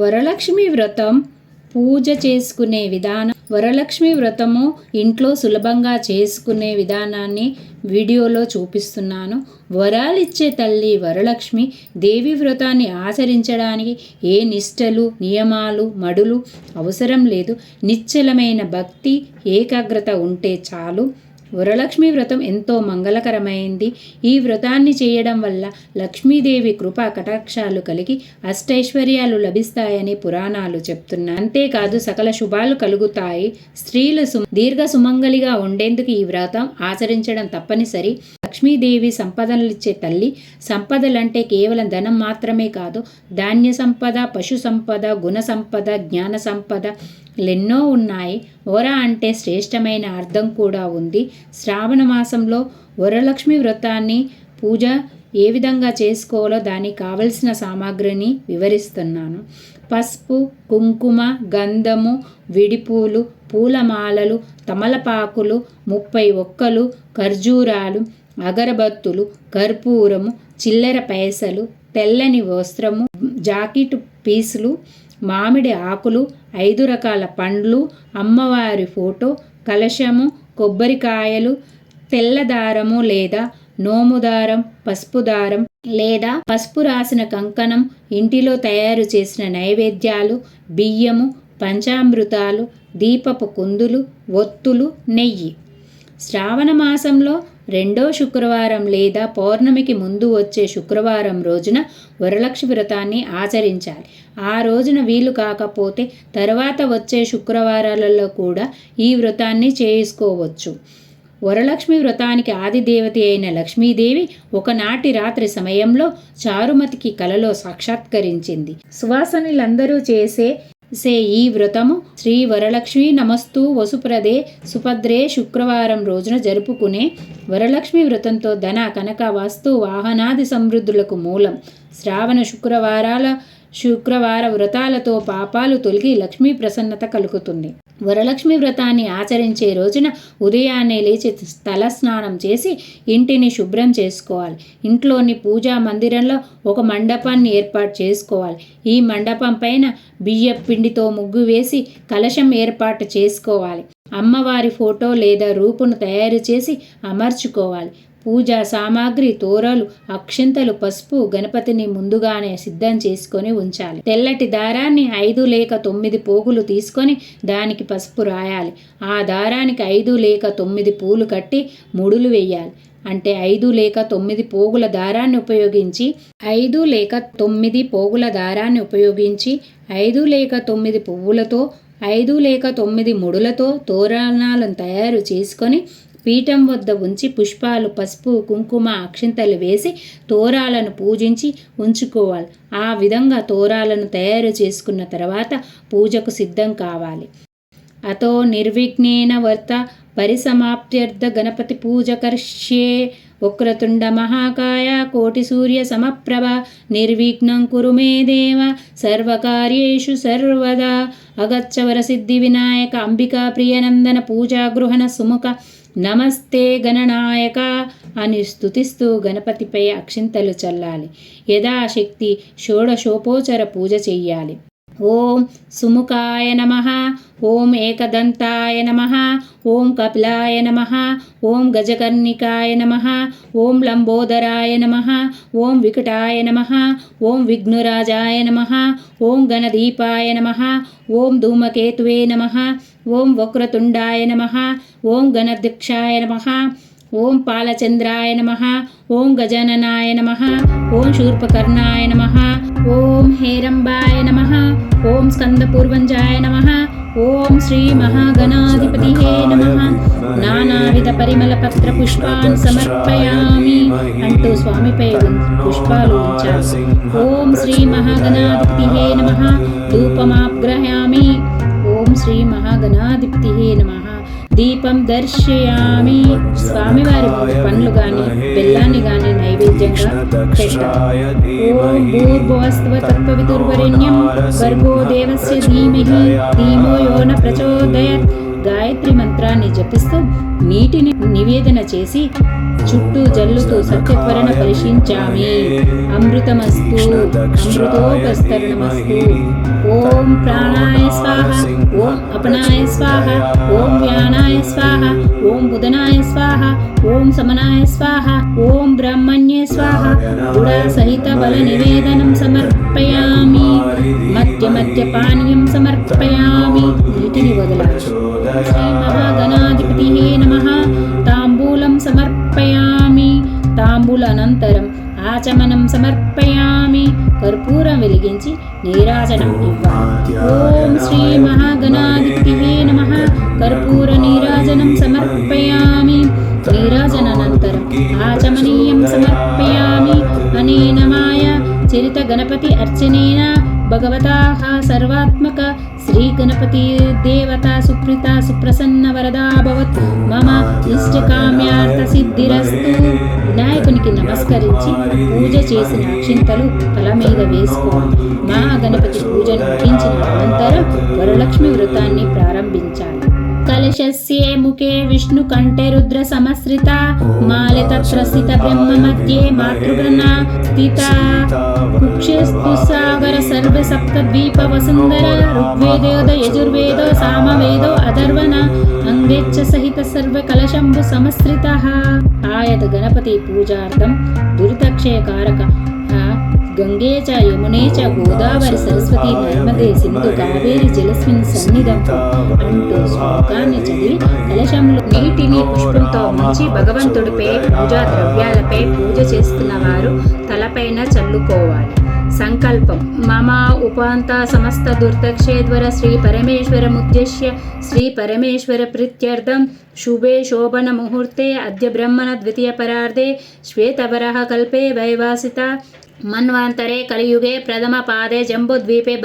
వరలక్ష్మి వ్రతం పూజ చేసుకునే విధానం. వరలక్ష్మి వ్రతము ఇంట్లో సులభంగా చేసుకునే విధానాన్ని వీడియోలో చూపిస్తున్నాను. వరాలిచ్చే తల్లి వరలక్ష్మి దేవి వ్రతాన్ని ఆచరించడానికి ఏ నిష్టలు నియమాలు మడులు అవసరం లేదు. నిశ్చలమైన భక్తి ఏకాగ్రత ఉంటే చాలు. వరలక్ష్మి వ్రతం ఎంతో మంగళకరమైంది. ఈ వ్రతాన్ని చేయడం వల్ల లక్ష్మీదేవి కృపా కటాక్షాలు కలిగి అష్టైశ్వర్యాలు లభిస్తాయని పురాణాలు చెప్తున్నాయి. అంతేకాదు సకల శుభాలు కలుగుతాయి. స్త్రీలు సు దీర్ఘ సుమంగలిగా ఉండేందుకు ఈ వ్రతం ఆచరించడం తప్పనిసరి. లక్ష్మీదేవి సంపదలిచ్చే తల్లి సంపదలంటే కేవలం ధనం మాత్రమే కాదు ధాన్య సంపద పశు సంపద గుణ సంపద జ్ఞాన సంపద ఎన్నో ఉన్నాయి. వర అంటే శ్రేష్టమైన అర్థం కూడా ఉంది. శ్రావణ మాసంలో వరలక్ష్మి వ్రతాన్ని పూజ ఏ విధంగా చేసుకోవాలో దానికి కావలసిన సామాగ్రిని వివరిస్తున్నాను. పసుపు కుంకుమ గంధము విడిపూలు పూలమాలలు తమలపాకులు ముప్పై ఒక్కలు ఖర్జూరాలు అగరబత్తులు కర్పూరము చిల్లర పైసలు తెల్లని వస్త్రము జాకెట్ పీసులు మామిడి ఆకులు ఐదు రకాల పండ్లు అమ్మవారి ఫోటో కలశము కొబ్బరికాయలు తెల్లదారము లేదా నోముదారం పసుపు దారం లేదా పసుపు రాసిన కంకణం ఇంటిలో తయారు చేసిన నైవేద్యాలు బియ్యము పంచామృతాలు దీపపు కుందులు ఒత్తులు నెయ్యి. శ్రావణ మాసంలో రెండో శుక్రవారం లేదా పౌర్ణమికి ముందు వచ్చే శుక్రవారం రోజున వరలక్ష్మి వ్రతాన్ని ఆచరించాలి. ఆ రోజున వీలు కాకపోతే తర్వాత వచ్చే శుక్రవారాలలో కూడా ఈ వ్రతాన్ని చేసుకోవచ్చు. వరలక్ష్మి వ్రతానికి ఆదిదేవత అయిన లక్ష్మీదేవి ఒకనాటి రాత్రి సమయంలో చారుమతికి కలలో సాక్షాత్కరించింది. సువాసనులందరూ చేసే సే ఈ వ్రతము శ్రీ వరలక్ష్మి నమస్తు వసుప్రదే సుభద్రే శుక్రవారం రోజున జరుపుకునే వరలక్ష్మి వ్రతంతో ధన కనక వాస్తు వాహనాది సమృద్ధులకు మూలం. శ్రావణ శుక్రవారాల శుక్రవార వ్రతాలతో పాపాలు తొలగి లక్ష్మీ ప్రసన్నత కలుగుతుంది. వరలక్ష్మి వ్రతాన్ని ఆచరించే రోజున ఉదయాన్నే లేచి తల స్నానం చేసి ఇంటిని శుభ్రం చేసుకోవాలి. ఇంట్లోని పూజా మందిరంలో ఒక మండపాన్ని ఏర్పాటు చేసుకోవాలి. ఈ మండపం పైన బియ్య పిండితో ముగ్గు వేసి కలశం ఏర్పాటు చేసుకోవాలి. అమ్మవారి ఫోటో లేదా రూపును తయారు చేసి అమర్చుకోవాలి. పూజా సామాగ్రి తోరలు అక్షింతలు పసుపు గణపతిని ముందుగానే సిద్ధం చేసుకొని ఉంచాలి. తెల్లటి దారాన్ని ఐదు లేక తొమ్మిది పోగులు తీసుకొని దానికి పసుపు రాయాలి. ఆ దారానికి ఐదు లేక తొమ్మిది పూలు కట్టి ముడులు వేయాలి. అంటే ఐదు లేక తొమ్మిది పోగుల దారాన్ని ఉపయోగించి ఐదు లేక తొమ్మిది పోగుల దారాన్ని ఉపయోగించి ఐదు లేక తొమ్మిది పువ్వులతో ఐదు లేక తొమ్మిది ముడులతో తోరణాలను తయారు చేసుకొని పీఠం వద్ద ఉంచి పుష్పాలు పసుపు కుంకుమ అక్షింతలు వేసి తోరాలను పూజించి ఉంచుకోవాలి. ఆ విధంగా తోరాలను తయారు చేసుకున్న తర్వాత పూజకు సిద్ధం కావాలి. అతో నిర్విఘ్నేన వర్త పరిసమాప్త్యర్థ గణపతి పూజ కర్ష్యే. వక్రతుండ మహాకాయ కోటి సూర్య సమప్రభ. నిర్విఘ్నం కురు మే దేవ. సర్వకార్యేషు సర్వదా. అగచ్చవర సిద్ధి వినాయక అంబికా ప్రియనందన పూజాగృహణ సుముఖ. నమస్తే గణనాయక అని స్థుతిస్తూ గణపతిపై అక్షింతలు చల్లాలి. యథాశక్తి షోడశోపోచర పూజ చెయ్యాలి. ఓం సుముఖాయ నమ ఓం ఏకదంతాయ నమ ఓం కపిలాయ నమ ఓం గజకర్ణికాయ నమ ఓం లంబోదరాయ నమ ఓం వికటాయ నమ ఓం విఘ్నురాజాయ నమ ఓం గణదీపాయ నమ ఓం ధూమకేతువే నమ ఓం వక్రతుండాయ నమ ఓం గణదీక్షాయ నమ ఓం పాలచంద్రాయ నమ ఓం గజననాయ నమ ఓం శూర్పకర్ణాయ నమ ఓం హేరంబాయ నమ ఓం స్కందపూర్వంజాయ నమ ఓం శ్రీ మహాగణాధిపతి నమ. నానావిధ పరిమళ పత్ర పుష్పాన్ సమర్పయామి. అంటూ స్వామిపై పుష్పాలు ఓం శ్రీ మహాగణాధిపతి నమ. ధూపమాగ్రహామి. శ్రీ మహాగణాధిపతి నమ. దీపం దర్శయామి. స్వామివారి పండ్లు కానీ బెల్లాన్ని కానీ నైవేద్యంగా పెట్టాలి వర్గో దేవస్య ధీమహి. ధీమో యోన ప్రచోదయత్. గాయత్రి మంత్రాన్ని జపిస్తూ నీటిని నివేదన చేసి చుట్టూ జల్లుతూ సత్యత్వరణ పరిశించామి అమృతమస్తు. అమృతోపస్తరణమస్తు. ఓం ప్రాణాయ స్వాహ. ఓం అపనాయ స్వాహ. ఓం వ్యానాయ స్వాహ. ఓం బుధనాయ స్వాహ. ఓం సమనాయ స్వాహ. ఓం బ్రహ్మణ్యే స్వాహ. గుడ సహిత బల నివేదనం సమర్పయామి. మధ్య మధ్య పానీయం సమర్పయామి. నీటిని వదలాలి. శ్రీ నమ. తాంబూలం సమర్పయామి. తాంబూలనంతరం ఆచమనం సమర్పయామి. కర్పూరం వెలిగించి నీరాజనం ఓం శ్రీ మహాగణాధిపతి నమ. కర్పూర నీరాజనం సమర్పయామి. నీరాజనానంతరం ఆచమనీయం సమర్పయామి. అనేన మాయ చరిత గణపతి అర్చనేన. భగవతాహ సర్వాత్మక గణపతి దేవత సుప్రీత సుప్రసన్న వరదా భవత్ మమ ఇష్టకామ్యార్థ సిద్ధిరస్తు వినాయకునికి నమస్కరించి పూజ చేసిన అక్షింతలు తల మీద వేసుకోవాలి మహాగణపతి పూజను ముగించిన అనంతరం వరలక్ష్మి వ్రతాన్ని ప్రారంభించాలి। కలశస్యే ముఖే విష్ణు కంఠే రుద్ర సమశ్రిత మాలి తత్ర స్థిత బ్రహ్మ మధ్యే మాతృగణ స్థిత కుక్షేస్తు సాగర సర్వ సప్త ద్వీప వసుందర ఋగ్వేదోద యజుర్వేదో సామవేదో అధర్వణ గంగే చ యమునే చ గోదావరి సరస్వతి నర్మదే సింధు కావేరి జలస్మిన్ సన్నిధం అంటూ శ్లోకాన్ని చదివి కలశంలో నీటిని పుష్పంతో ముంచి భగవంతుడిపై పూజా ద్రవ్యాలపై పూజ చేస్తున్న వారు తలపైన చల్లుకోవాలి। సంకల్పం। మమ ఉపాంత సమస్త దుర్దక్షేద్వర శ్రీ పరమేశ్వరముద్దేశ్య శ్రీ పరమేశ్వర ప్రీత్యర్థం। శుభే శోభన ముహూర్తే అద్య బ్రహ్మణ ద్వితీయ పరార్ధే శ్వేతవరः కల్పే వైవాసిత ಮನ್ವಾಂತರೆ ಕಲಿಯುಗೆ ಪ್ರಥಮ ಪಾದೆ ಜಂಬುದ್ವೀಪೆ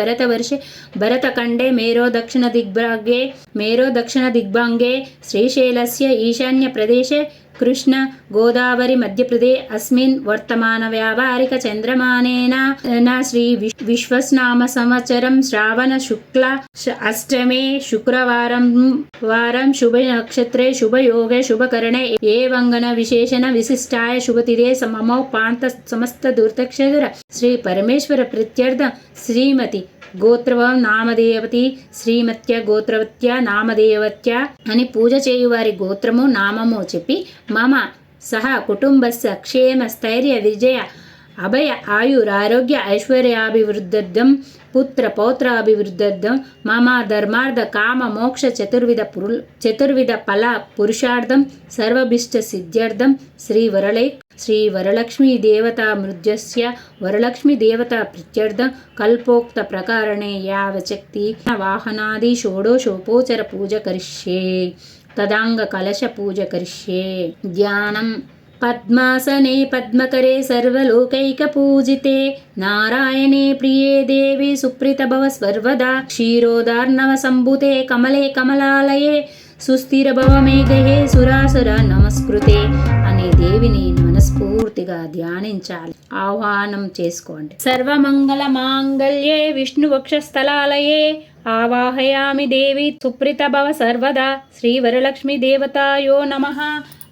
ಭರತ ಕಂಡೆ ಮೇರೋ ದಕ್ಷಿಣ ದಿಗ್ಭಾಗೆ, ಮೇರೋ ದಕ್ಷಿಣ ದಿಗ್ಭಾಂಗೆ, ಶ್ರೀಶೈಲಸ್ಯ ಈಶಾನ್ಯ ಪ್ರದೇಶ కృష్ణ గోదావరి మధ్యప్రదే అస్మిన్ వర్తమాన వ్యావహారిక చంద్రమానేన నా శ్రీ విశ్వస్నామ సంవత్సరం శ్రావణ శుక్ల అష్టమే శుక్రవారం వారం శుభ నక్షత్రే శుభయోగే శుభకరణే ఏ వంగన విశేషణ విశిష్టాయ శుభతిరే సమమో పాంత సమస్త దుర్దక్షర శ్రీ పరమేశ్వర ప్రత్యర్థ శ్రీమతి గోత్రవం నామదేవతి శ్రీమత్య గోత్రవత్య నామదేవత్య అని పూజ చేయువారి గోత్రము నామము చెప్పి మమ సహ కుటుంబస్య క్షేమ స్థైర్య విజయ అభయ ఆయురారోగ్య ఐశ్వర్యాభివృద్ధం పుత్ర పౌత్రాభివృద్ధం మమ ధర్మార్థ కామ మోక్ష చతుర్విధ పురు చతుర్విధ ఫల పురుషార్థం సర్వభిష్ట సిద్ధ్యర్థం శ్రీ వరలై శ్రీ వరలక్ష్మీ దేవతా మృద్యస్య వరలక్ష్మీ దేవత ప్రత్యర్థం కల్పోక్త ప్రకారణే యావచక్తి వాహనాది షోడోషోపోచర పూజ కరిష్యే తదాంగ కలశ పూజ కరిష్యే ధ్యానం పద్మాసనే పద్మకరే సర్వలోకైకపూజితే. నారాయణే ప్రియే దేవి సుప్రీత భవ సర్వదా క్షీరోదార్ణవ సంభుతే కమలే కమలాలయే. సుస్థిర సురాసుర నమస్కృతే అనే దేవిని మనస్ఫూర్తిగా ధ్యానించాలి. ఆహ్వానం చేసుకోండి. సర్వమంగళ మాంగళ్యే విష్ణు వక్షస్థలాలయే ఆవాహయామి దేవి సుప్రీత భవ సర్వదా శ్రీ వరలక్ష్మి దేవతాయో నమ.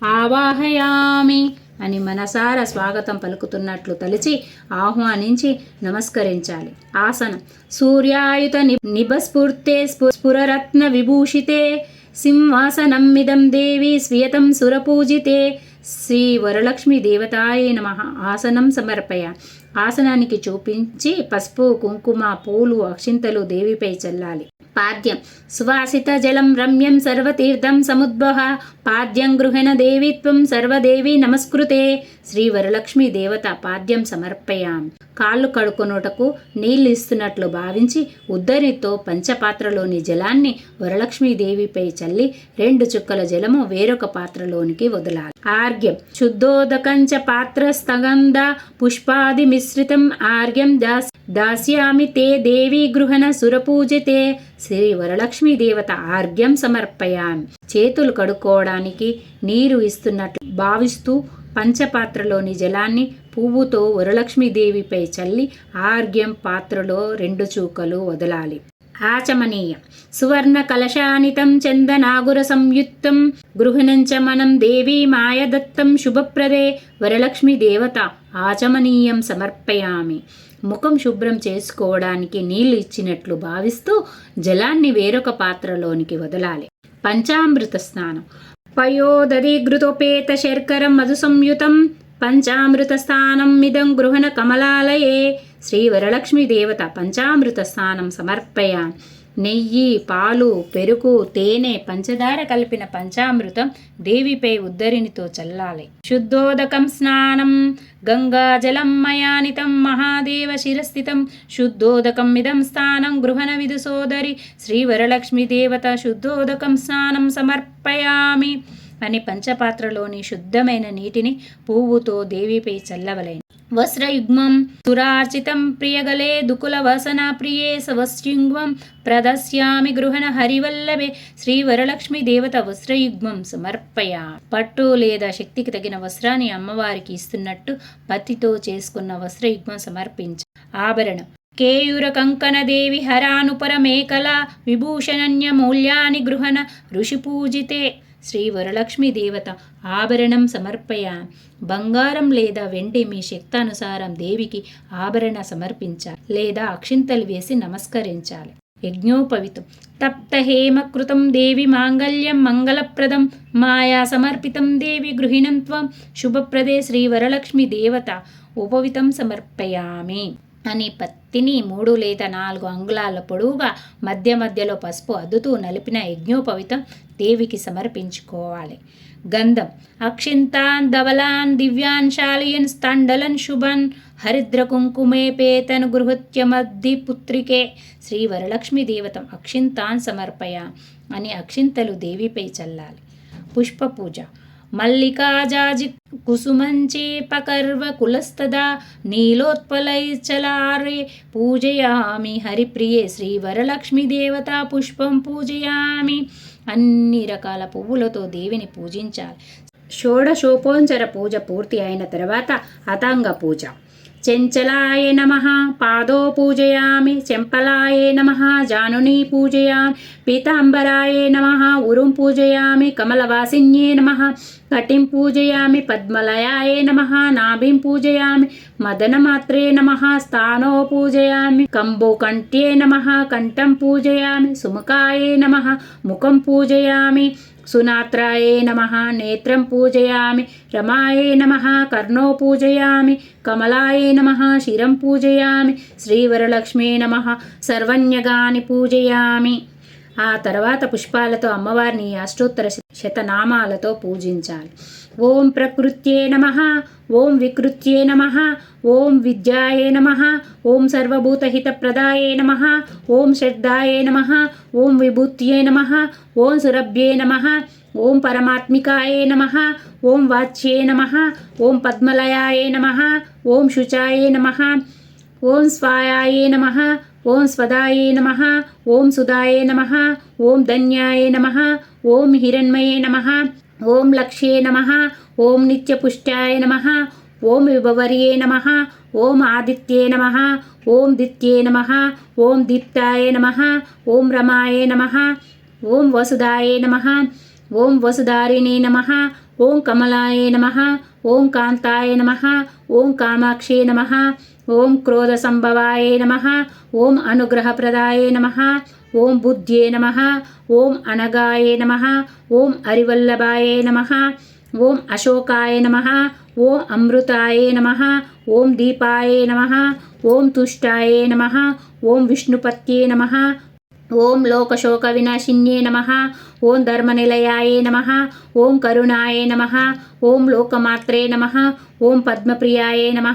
ఆవాహయామి అని మనసార స్వాగతం పలుకుతున్నట్లు తలిచి ఆహ్వానించి నమస్కరించాలి. ఆసనం. సూర్యాయుత ని- నిభస్ఫూర్తే స్ఫు- స్ఫురరత్న విభూషితే సింహాసనం మిదం దేవి స్వీయతం సురపూజితే శ్రీ వరలక్ష్మి దేవతాయ నమ. ఆసనం సమర్పయ. ఆసనానికి చూపించి పసుపు కుంకుమ పూలు అక్షింతలు దేవిపై చల్లాలి. పాద్యం. సువాసిత జలం రమ్యం సర్వతీర్థం సముద్భవ. పాద్యం గృహణ దేవిత్వం సర్వదేవి నమస్కృతే. శ్రీ వరలక్ష్మి దేవత పాద్యం సమర్పయాం. కాళ్ళు కడుకొనుటకు నీళ్ళు ఇస్తున్నట్లు భావించి ఉద్దరితో పంచపాత్రలోని జలాన్ని వరలక్ష్మీదేవిపై చల్లి రెండు చుక్కల జలము వేరొక పాత్రలోనికి వదలాలి. ఆర్గ్యం శుద్ధోదకంచ పాత్ర స్తగంధ పుష్పాది మిశ్రితం ఆర్గ్యం దాస్ దాస్యామి తే దేవి గృహణ సురపూజితే. శ్రీ వరలక్ష్మీ దేవత ఆర్గ్యం సమర్పయామి చేతులు కడుక్కోవడానికి నీరు ఇస్తున్నట్లు భావిస్తూ పంచపాత్రలోని జలాన్ని పువ్వుతో వరలక్ష్మీదేవిపై చల్లి ఆర్ఘ్యం పాత్రలో రెండు చూకలు వదలాలి. ఆచమనీయం. సువర్ణ కలశానితం చందనాగుర సంయుక్తం. గృహిణంచ మనం దేవీ మాయదత్తం శుభప్రదే. వరలక్ష్మి దేవత ఆచమనీయం సమర్పయామి. ముఖం శుభ్రం చేసుకోవడానికి నీళ్ళు ఇచ్చినట్లు భావిస్తూ జలాన్ని వేరొక పాత్రలోనికి వదలాలి. పంచామృత స్నానం. పయోదధిఘృతోపేత శర్కరం మధు సంయుతం పంచామృత స్థానం మిదం గృహణ కమలాలయే. శ్రీ వరలక్ష్మీ దేవత పంచామృత స్నానం సమర్పయ. నెయ్యి పాలు పెరుగు తేనె పంచదార కలిపిన పంచామృతం దేవిపై ఉద్దరినితో చల్లాలి. శుద్ధోదకం స్నానం గంగాజలం మయానితం మహాదేవ శిరస్థితం. శుద్ధోదకం ఇదం స్థానం గృహణ విధు సోదరి శ్రీ వరలక్ష్మి దేవత శుద్ధోదకం స్నానం సమర్పయామి. అని పంచపాత్రలోని శుద్ధమైన నీటిని పువ్వుతో దేవిపై చల్లవలైన. వస్త్రయుగ్మం సురార్చితం ప్రియగలే దుకుల వసనా ప్రియే సవస్యుగ్మం ప్రదస్యామి గృహణ హరివల్లభే శ్రీ వరలక్ష్మి దేవత వస్త్రయుగ్మం సమర్పయ పట్టు లేదా శక్తికి తగిన వస్త్రాన్ని అమ్మవారికి ఇస్తున్నట్టు పత్తితో చేసుకున్న వస్త్రయుగ్మం సమర్పించ. ఆభరణం. కేయూర కంకణ దేవి హరానుపర విభూషణన్య గృహణ ఋషి పూజితే శ్రీ వరలక్ష్మి దేవత ఆభరణం సమర్పయ. బంగారం లేదా వెండి మీ శక్తానుసారం దేవికి ఆభరణ సమర్పించాలి లేదా అక్షింతలు వేసి నమస్కరించాలి. యజ్ఞోపవితం. తప్త హేమకృతం దేవి మాంగళ్యం మంగళప్రదం. మాయా సమర్పితం దేవి గృహిణం త్వం. శుభప్రదే శ్రీ వరలక్ష్మి దేవత. ఉపవితం సమర్పయామి. అని పత్తిని మూడు లేదా నాలుగు అంగుళాల పొడవుగా మధ్య మధ్యలో పసుపు అద్దుతూ నలిపిన యజ్ఞోపవితం దేవికి సమర్పించుకోవాలి. గంధం. అక్షింతాన్ ధవలాన్ దివ్యాన్ శాలియన్ స్థండలన్ శుభన్ హరిద్ర కుంకుమే పేతను గృహత్యమద్ది పుత్రికే శ్రీ వరలక్ష్మి దేవతం అక్షింతాన్ సమర్పయ అని అక్షింతలు దేవిపై చల్లాలి. పుష్ప పూజ మల్లికాజాజి కుసుమంచేపకర్వ కులస్తదా నీలోత్పలైచలారే పూజయామి. హరిప్రియే శ్రీ వరలక్ష్మి దేవతా పుష్పం పూజయామి. అన్ని రకాల పువ్వులతో దేవిని పూజించాలి. షోడశోపోంచర పూజ పూర్తి అయిన తర్వాత అతాంగ పూజ. చెంచలాయ నమ పాదో పూజయామి చెంపలాయ నమ జానుని పూజయామి పీతాంబరాయ నమ ఉరుం పూజయామి కమలవాసిన్యే నమ కటిం పూజయామి పద్మలయాయ నమ నాభిం పూజయామి మదనమాత్రే నమ స్థానో పూజయామి కంబుకంఠ్యే నమ కంఠం పూజయామి సుముఖాయ నమ ముఖం పూజయామి సునాత్రాయే నమ నేత్రం పూజయామి రమాయే నమ కర్ణో పూజయామి కమలాయే నమ శిరం పూజయామి శ్రీవరలక్ష్మీ నమ సర్వజ్ఞగాని పూజయామి. ఆ తర్వాత పుష్పాలతో అమ్మవారిని అష్టోత్తర శతనామాలతో పూజించాలి ఓం ప్రకృత్యే నమ ఓం వికృత్యే నమ ఓం విద్యాయే నమ ఓం సర్వభూతహితప్రదాయే నమ ఓం శ్రద్ధాయే నమ ఓం విభూత్యే నమ ఓం సురభ్యే నమ ఓం పరమాత్మికాయే నమ ఓం వాచ్యే నమ ఓం పద్మలయాయే నమ ఓం శుచాయే నమ ఓం స్వాయాయే నమ ఓం స్వదాయే నమ ఓం సుదాయే నమ ఓం ధన్యాయే నమ ఓం హిరణ్మయే నమ ఓం లక్ష్యే నమ ఓం నిత్యపుష్టాయ నమ ఓం విభవర్యే నమ ఓం ఆదిత్యే నమ ఓం దిత్యే నమ ఓం దీప్తాయ నమ ఓం రమాయ నమ ఓం వసుదాయ నమ ఓం వసుధారిణే నమ ఓం కమలాయ నమ ఓం కాంతాయ నమ ఓం కామాక్షే నమ ఓం క్రోధ క్రోధసంభవాయ నమ ఓం అనుగ్రహప్రదాయ నమ ఓం బుద్ధ్యే నమ ఓం అనగాయ నమ ఓం అరివల్లభాయ నమ ఓం అశోకాయ నమ ఓం అమృతాయ నమ ఓం దీపాయ నమ ఓం తుష్టాయ నమ ఓం విష్ణుపత్యే నమ ఓం లోకశోక వినాశిన్యే నమ ఓం ధర్మనిలయాయ నమ ఓం కరుణాయ నమ ఓం లోకమాత్రే నమ ఓం పద్మప్రియాయ నమ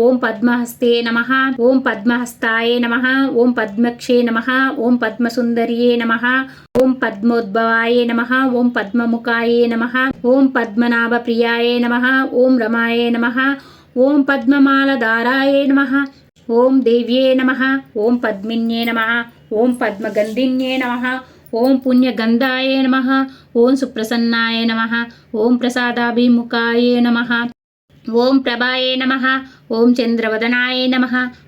ఓం పద్మహస్తే నమ ఓం పద్మహస్తాయ నమ ఓం పద్మక్షే నమ ఓం పద్మసుందర్యే నమ ఓం పద్మోద్భవాయ నమ ఓం పద్మముఖాయ నమ ఓం పద్మనాభ ప్రియాయ నమ ఓం రమాయ నమ ఓం పద్మమాలధారాయ నమ ఓం దేవ్యే నమ ఓం పద్మిన్యే నమ ఓం పద్మగంధిన్యే నమ ఓం పుణ్యగంధాయ నమ ఓం సుప్రసన్నాయ నమ ఓం ప్రసాదాభిముఖాయ నమ ఓం ప్రభాయే నమ ఓం చంద్రవదనాయ నమ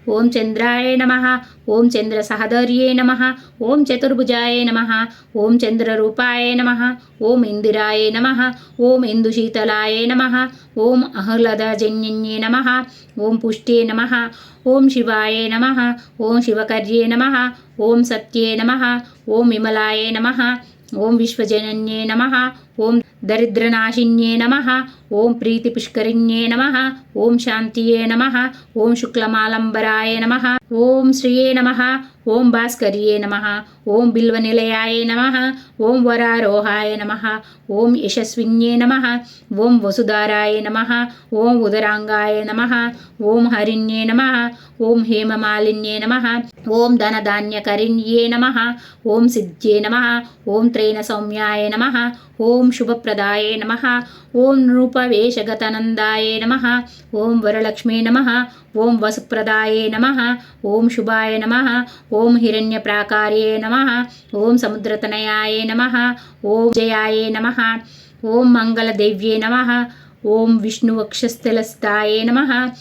ఓం చంద్రాయ నమ ఓం చంద్ర సహదర్యే నమ ఓం చతుర్భుజాయ నమ ఓం చంద్రరూపాయ నమ ఓం ఇందిరాయ నమ ఓం ఇందుశీతలాయ నమ ఓం అహ్లదజన్యన్యే నమ ఓం పుష్టే నమ ఓం శివాయ నమ ఓం శివకర్యే నమ ఓం సత్యే నమ ఓం విమలాయ నమ ఓం విశ్వజనన్యే నమ ఓం దరిద్రనాశిన్యే నమ ఓం ప్రీతి పుష్కరిణ్యే నమ ఓం శాంతియే నమ ఓం శుక్లమాలంబరాయ నమ ఓం శ్రీయే నమ ఓం భాస్కర్యే నమ ఓం బిల్వనిలయాయ నమ ఓం వరారోహాయ నమ ఓం యశస్విన్యే నమ ఓం వసుధారాయ నమ ఓం ఉదరాంగాయ నమ ఓం హరిణ్యే నమ ఓం హేమమాలిన్యే నమ ఓం ధనధాన్యకరిణ్యే నమ ఓం సిద్ధ్యే నమ ఓం త్రైన సౌమ్యాయ నమ ఓం శుభప్రదాయ నమ ఓం నృప నమ ఓం వరలక్ష్మీ నమ ఓం వసుప్రదాయ నమ ఓం శుభాయ నమ ఓం హిరణ్యప్రాకార్యే నమ ఓం సముద్రతనయాయ నమ ఓం జయాయ నమ ఓం మంగళదేవ్యే నమ ఓం విష్ణువక్షస్థలస్థాయ నమ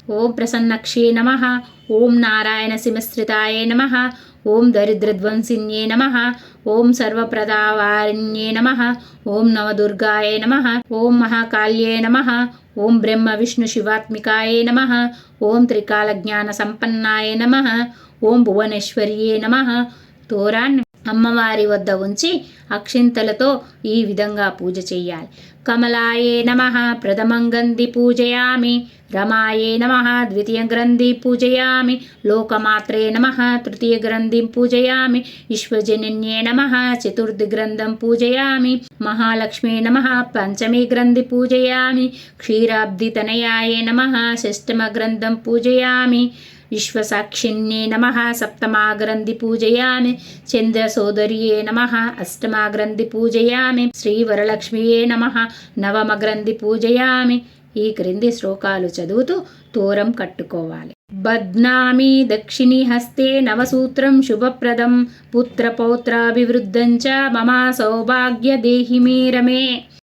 ఓం ప్రసన్నక్షే నమ ఓం నారాయణ సింహస్థితాయ నమ ఓం దరిద్రధ్వంసిన్యే నమ. ఓం సర్వప్రదావారిణ్యే నమ. ఓం నవదుర్గాయ నమ. ఓం మహాకాళ్యే నమ. ఓం బ్రహ్మ విష్ణు శివాత్మికాయ నమ. ఓం త్రికాల జ్ఞాన సంపన్నాయ నమ. ఓం భువనేశ్వర్యే నమ. తోరాన్ని అమ్మవారి వద్ద ఉంచి అక్షింతలతో ఈ విధంగా పూజ చెయ్యాలి. కమలాయే నమ ప్రథమం గంధి పూజయామి రమాయే నమ ద్వితీయ గ్రంథి పూజయామి లోకమాత్రే నమ తృతీయ గ్రంథిం పూజయామి విశ్వజనన్యే నమ చతుర్థి గ్రంథం పూజయామి మహాలక్ష్మీ నమ పంచమీ గ్రంథి పూజయామి క్షీరాబ్దితనయాయ నమ షష్టమ గ్రంథం పూజయామి విశ్వసాక్షిణ్యే నమ సప్తమాగ్రంథి పూజయామి చంద్రసోదర్యే నమ అష్టమాగ్రంథి పూజయామి శ్రీవరలక్ష్మియే నమ నవమగ్రంథి పూజయామి ఈ క్రింది శ్లోకాలు చదువుతూ తోరం కట్టుకోవాలి. బద్నామి దక్షిణి హస్తే నవసూత్రం శుభప్రదం। పుత్రపౌత్రాభివృద్ధం చ మమ సౌభాగ్య దేహి మీరమే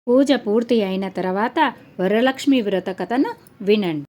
పూజ పూర్తి అయిన తర్వాత వరలక్ష్మి వ్రత కథను వినండి.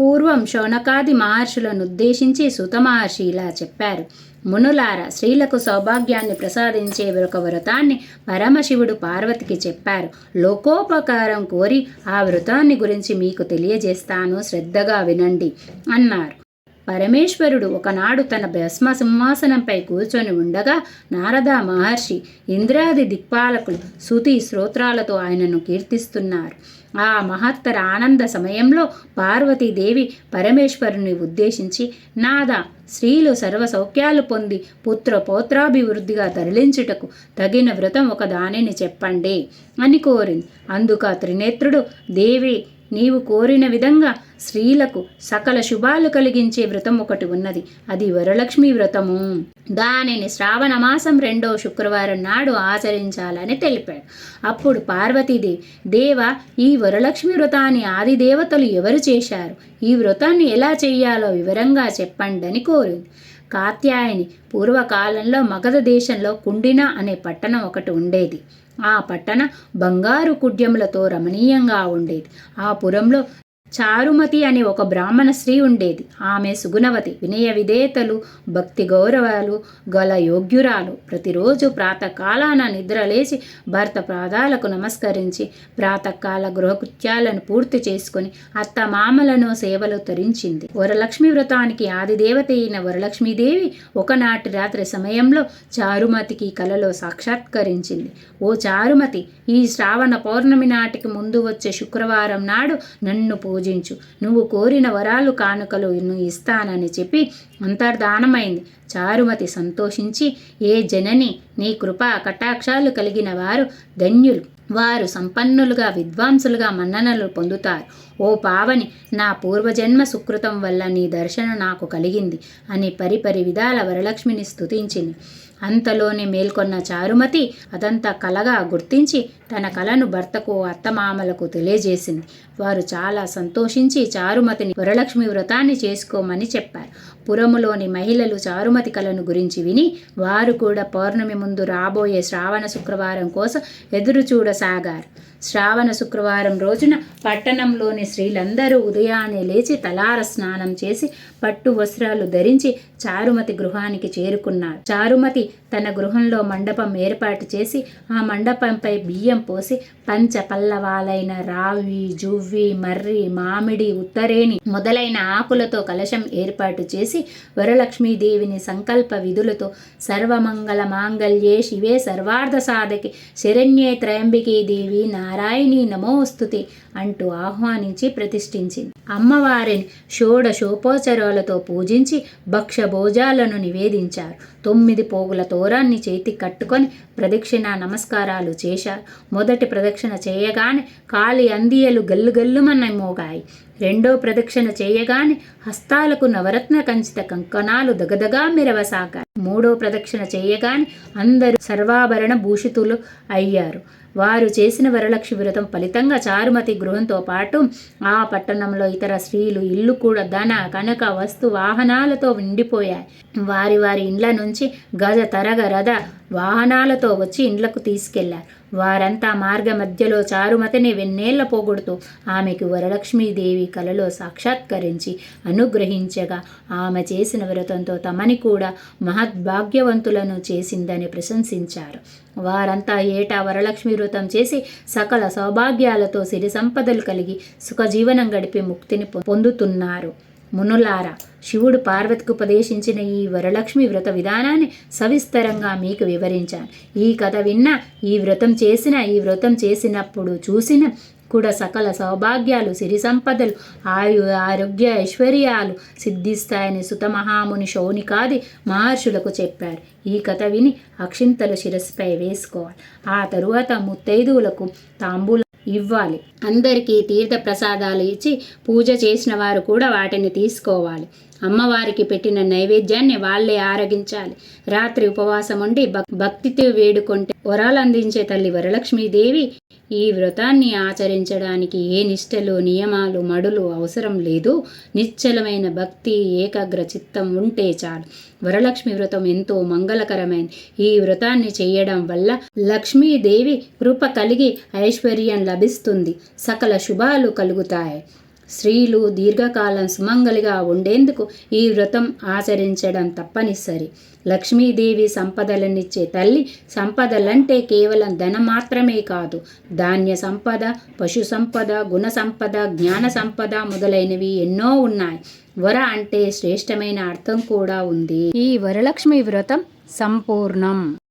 పూర్వం శౌనకాది మహర్షులను ఉద్దేశించి సుత మహర్షి ఇలా చెప్పారు. మునులార స్త్రీలకు సౌభాగ్యాన్ని ప్రసాదించే ఒక వ్రతాన్ని పరమశివుడు పార్వతికి చెప్పారు. లోకోపకారం కోరి ఆ వ్రతాన్ని గురించి మీకు తెలియజేస్తాను. శ్రద్ధగా వినండి అన్నారు. పరమేశ్వరుడు ఒకనాడు తన భస్మ సింహాసనంపై కూర్చొని ఉండగా నారద మహర్షి ఇంద్రాది దిక్పాలకులు శృతి శ్రోత్రాలతో ఆయనను కీర్తిస్తున్నారు. ఆ మహత్తర ఆనంద సమయంలో పార్వతీదేవి పరమేశ్వరుని ఉద్దేశించి నాదా స్త్రీలు సర్వ సౌఖ్యాలు పొంది పుత్ర పౌత్రాభివృద్ధిగా తరలించుటకు తగిన వ్రతం ఒక దానిని చెప్పండి అని కోరింది. అందుక త్రినేత్రుడు దేవి నీవు కోరిన విధంగా స్త్రీలకు సకల శుభాలు కలిగించే వ్రతం ఒకటి ఉన్నది. అది వరలక్ష్మి వ్రతము. దానిని శ్రావణ మాసం రెండో శుక్రవారం నాడు ఆచరించాలని తెలిపాడు. అప్పుడు పార్వతీదేవి దేవ ఈ వరలక్ష్మి వ్రతాన్ని ఆది దేవతలు ఎవరు చేశారు? ఈ వ్రతాన్ని ఎలా చేయాలో వివరంగా చెప్పండి అని కోరింది. కాత్యాయని పూర్వకాలంలో మగధ దేశంలో కుండిన అనే పట్టణం ఒకటి ఉండేది. ఆ పట్టణ బంగారు కుడ్యములతో రమణీయంగా ఉండేది. ఆ పురంలో చారుమతి అనే ఒక బ్రాహ్మణ స్త్రీ ఉండేది. ఆమె సుగుణవతి వినయ విధేయతలు భక్తి గౌరవాలు గల యోగ్యురాలు. ప్రతిరోజు ప్రాతకాలాన నిద్రలేచి భర్త పాదాలకు నమస్కరించి ప్రాతకాల గృహకృత్యాలను పూర్తి చేసుకుని అత్త మామలను సేవలు తరించింది. వరలక్ష్మి వ్రతానికి ఆదిదేవత అయిన వరలక్ష్మీదేవి ఒకనాటి రాత్రి సమయంలో చారుమతికి కలలో సాక్షాత్కరించింది. ఓ చారుమతి ఈ శ్రావణ పౌర్ణమి నాటికి ముందు వచ్చే శుక్రవారం నాడు నన్ను పూజించు. నువ్వు కోరిన వరాలు కానుకలు నువ్వు ఇస్తానని చెప్పి అంతర్ధానమైంది. చారుమతి సంతోషించి ఏ జనని నీ కృపా కటాక్షాలు కలిగిన వారు ధన్యులు. వారు సంపన్నులుగా విద్వాంసులుగా మన్ననలు పొందుతారు. ఓ పావని నా పూర్వజన్మ సుకృతం వల్ల నీ దర్శనం నాకు కలిగింది అని పరిపరి విధాల వరలక్ష్మిని స్తుతించింది అంతలోనే మేల్కొన్న చారుమతి అదంతా కలగా గుర్తించి తన కలను భర్తకు అత్తమామలకు తెలియజేసింది. వారు చాలా సంతోషించి చారుమతిని వరలక్ష్మి వ్రతాన్ని చేసుకోమని చెప్పారు. పురములోని మహిళలు చారుమతి కలను గురించి విని వారు కూడా పౌర్ణమి ముందు రాబోయే శ్రావణ శుక్రవారం కోసం ఎదురు చూడసాగారు శ్రావణ శుక్రవారం రోజున పట్టణంలోని స్త్రీలందరూ ఉదయాన్నే లేచి తలార స్నానం చేసి పట్టు వస్త్రాలు ధరించి చారుమతి గృహానికి చేరుకున్నారు. చారుమతి తన గృహంలో మండపం ఏర్పాటు చేసి ఆ మండపంపై బియ్యం పోసి పంచ పల్లవాలైన రావి జువ్వి మర్రి మామిడి ఉత్తరేణి మొదలైన ఆకులతో కలశం ఏర్పాటు చేసి వరలక్ష్మీదేవిని సంకల్ప విధులతో సర్వమంగళ మాంగళ్యే శివే సర్వార్థ సాధకి శరణ్యే త్రయంబికీ దేవి నారాయణీ నమోస్తుతి అంటూ ఆహ్వానించి ప్రతిష్ఠించింది. అమ్మవారిని షోడశోపోచరాలతో పూజించి భక్షభోజాలను నివేదించారు. తొమ్మిది పోగుల తోరాన్ని చేతి కట్టుకొని ప్రదక్షిణ నమస్కారాలు చేశారు. మొదటి ప్రదక్షిణ చేయగానే కాలి అందియలు గల్లుగల్లుమన్న మోగాయి. రెండో ప్రదక్షిణ చేయగానే హస్తాలకు నవరత్న కంచిత కంకణాలు దగదగా మెరవసాగాయి. మూడో ప్రదక్షిణ చేయగానే అందరూ సర్వాభరణ భూషితులు అయ్యారు. వారు చేసిన వరలక్ష్మి వ్రతం ఫలితంగా చారుమతి గృహంతో పాటు ఆ పట్టణంలో ఇతర స్త్రీలు ఇల్లు కూడా ధన కనక వస్తు వాహనాలతో నిండిపోయాయి వారి వారి ఇండ్ల నుంచి గజ తరగ రథ వాహనాలతో వచ్చి ఇండ్లకు తీసుకెళ్ళారు వారంతా మార్గ మధ్యలో చారుమతని వెన్నేళ్ళ పోగొడుతూ ఆమెకు వరలక్ష్మీదేవి కలలో సాక్షాత్కరించి అనుగ్రహించగా ఆమె చేసిన వ్రతంతో తమని కూడా మహద్భాగ్యవంతులను చేసిందని ప్రశంసించారు. వారంతా ఏటా వరలక్ష్మి వ్రతం చేసి సకల సౌభాగ్యాలతో సిరి సంపదలు కలిగి సుఖజీవనం గడిపి ముక్తిని పొందుతున్నారు. మునులారా శివుడు పార్వతికి ఉపదేశించిన ఈ వరలక్ష్మి వ్రత విధానాన్ని సవిస్తరంగా మీకు వివరించాను. ఈ కథ విన్నా ఈ వ్రతం చేసిన ఈ వ్రతం చేసినప్పుడు చూసిన కూడా సకల సౌభాగ్యాలు సిరి సంపదలు ఆయు ఆరోగ్య ఐశ్వర్యాలు సిద్ధిస్తాయని సుతమహాముని శౌనికాది మహర్షులకు చెప్పారు. ఈ కథ విని అక్షింతలు శిరస్సుపై వేసుకోవాలి. ఆ తరువాత ముత్తైదువులకు తాంబూల ఇవ్వాలి. అందరికీ తీర్థ ప్రసాదాలు ఇచ్చి పూజ చేసిన వారు కూడా వాటిని తీసుకోవాలి. అమ్మవారికి పెట్టిన నైవేద్యాన్ని వాళ్ళే ఆరగించాలి. రాత్రి ఉపవాసం ఉండి భక్- భక్తితో వేడుకుంటే వరాలు అందించే తల్లి వరలక్ష్మీదేవి ఈ వ్రతాన్ని ఆచరించడానికి ఏ నిష్టలు నియమాలు మడులు అవసరం లేదు. నిశ్చలమైన భక్తి ఏకాగ్ర చిత్తం ఉంటే చాలు. వరలక్ష్మి వ్రతం ఎంతో మంగళకరమైనది ఈ వ్రతాన్ని చేయడం వల్ల లక్ష్మీదేవి కృప కలిగి ఐశ్వర్యం లభిస్తుంది. సకల శుభాలు కలుగుతాయి. స్త్రీలు దీర్ఘకాలం సుమంగలిగా ఉండేందుకు ఈ వ్రతం ఆచరించడం తప్పనిసరి. లక్ష్మీదేవి సంపదలనిచ్చే తల్లి సంపదలంటే కేవలం ధనం మాత్రమే కాదు. ధాన్య సంపద పశు సంపద గుణ సంపద జ్ఞాన సంపద మొదలైనవి ఎన్నో ఉన్నాయి. వర అంటే శ్రేష్టమైన అర్థం కూడా ఉంది. ఈ వరలక్ష్మి వ్రతం సంపూర్ణం.